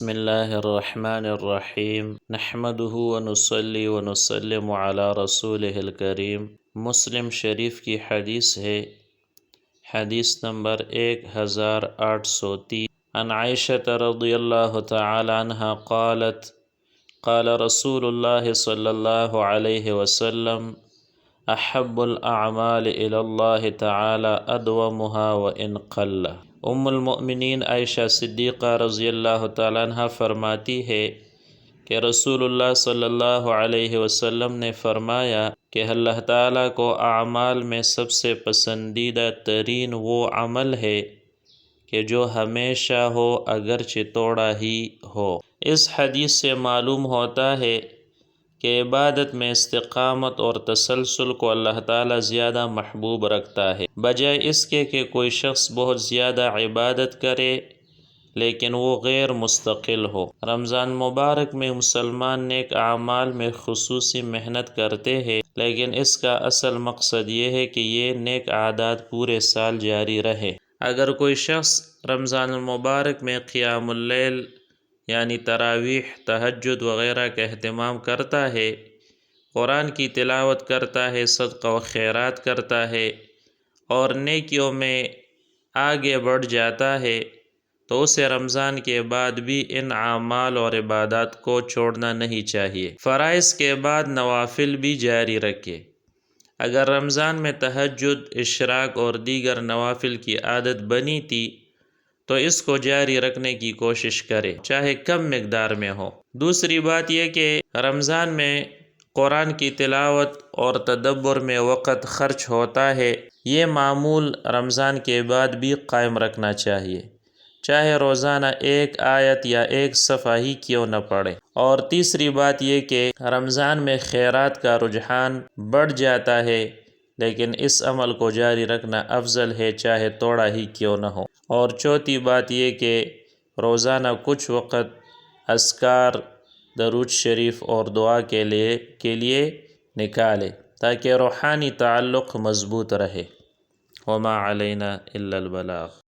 بسم اللہ الرحمن الرحیم نحمده ونصلي ونسلم على رسوله الكریم مسلم شریف کی حدیث ہے. حدیث نمبر ایک ہزار آٹھ سو تین. عن عائشة رضی اللہ تعالی عنہ قالت قال رسول اللہ صلی اللہ علیہ وسلم احب الأعمال إلى اللہ تعالی ادومها وان قل. ام المؤمنین عائشہ صدیقہ رضی اللہ تعالیٰ عنہ فرماتی ہے کہ رسول اللہ صلی اللہ علیہ وسلم نے فرمایا کہ اللہ تعالیٰ کو اعمال میں سب سے پسندیدہ ترین وہ عمل ہے کہ جو ہمیشہ ہو اگرچہ توڑا ہی ہو۔ اس حدیث سے معلوم ہوتا ہے کہ عبادت میں استقامت اور تسلسل کو اللہ تعالیٰ زیادہ محبوب رکھتا ہے۔ بجائے اس کے کہ کوئی شخص بہت زیادہ عبادت کرے، لیکن وہ غیر مستقل ہو۔ رمضان مبارک میں مسلمان نیک اعمال میں خصوصی محنت کرتے ہیں، لیکن اس کا اصل مقصد یہ ہے کہ یہ نیک عادات پورے سال جاری رہے۔ اگر کوئی شخص رمضان المبارک میں قیام اللیل یعنی تراویح، تہجد وغیرہ کا اہتمام کرتا ہے، قرآن کی تلاوت کرتا ہے، صدقہ و خیرات کرتا ہے اور نیکیوں میں آگے بڑھ جاتا ہے، تو اسے رمضان کے بعد بھی ان اعمال اور عبادات کو چھوڑنا نہیں چاہیے۔ فرائض کے بعد نوافل بھی جاری رکھے۔ اگر رمضان میں تہجد، اشراق اور دیگر نوافل کی عادت بنی تھی تو اس کو جاری رکھنے کی کوشش کرے، چاہے کم مقدار میں ہو۔ دوسری بات یہ کہ رمضان میں قرآن کی تلاوت اور تدبر میں وقت خرچ ہوتا ہے، یہ معمول رمضان کے بعد بھی قائم رکھنا چاہیے۔ چاہے روزانہ ایک آیت یا ایک صفحہ ہی کیوں نہ پڑے اور تیسری بات یہ کہ رمضان میں خیرات کا رجحان بڑھ جاتا ہے۔ لیکن اس عمل کو جاری رکھنا افضل ہے چاہے توڑا ہی کیوں نہ ہو۔ اور چوتھی بات یہ کہ روزانہ کچھ وقت اذکار درود شریف اور دعا کے لیے کے لیے نکالے تاکہ روحانی تعلق مضبوط رہے۔ وما علینا الا البلاغ۔